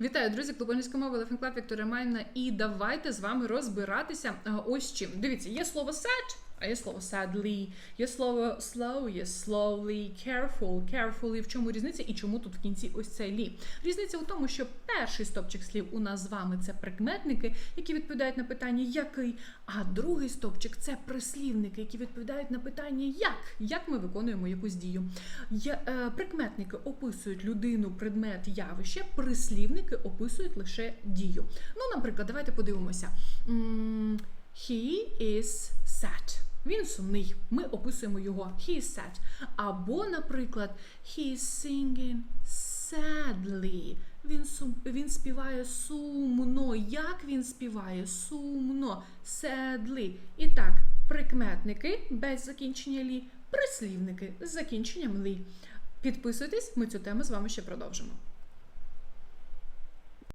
Вітаю, друзі! Клуб англійської мови Вікторія Майна. І давайте з вами розбиратися ось чим. Дивіться, є слово sad, а є слово sadly, є слово slow, є slowly, careful, carefully. В чому різниця і чому тут в кінці ось цей лі? Різниця у тому, що перший стопчик слів у нас з вами це прикметники, які відповідають на питання який, а другий стопчик це прислівники, які відповідають на питання як, як ми виконуємо якусь дію. Є, е, прикметники описують людину, предмет, явище, прислівники описують лише дію. Ну, наприклад, давайте подивимося. He is sad. Він сумний. Ми описуємо його. He is sad. Або, наприклад, he is singing sadly. Він, сум, він співає сумно. Як він співає? Сумно. Sadly. І так, прикметники без закінчення лі, прислівники з закінченням лі. Підписуйтесь, ми цю тему з вами ще продовжимо.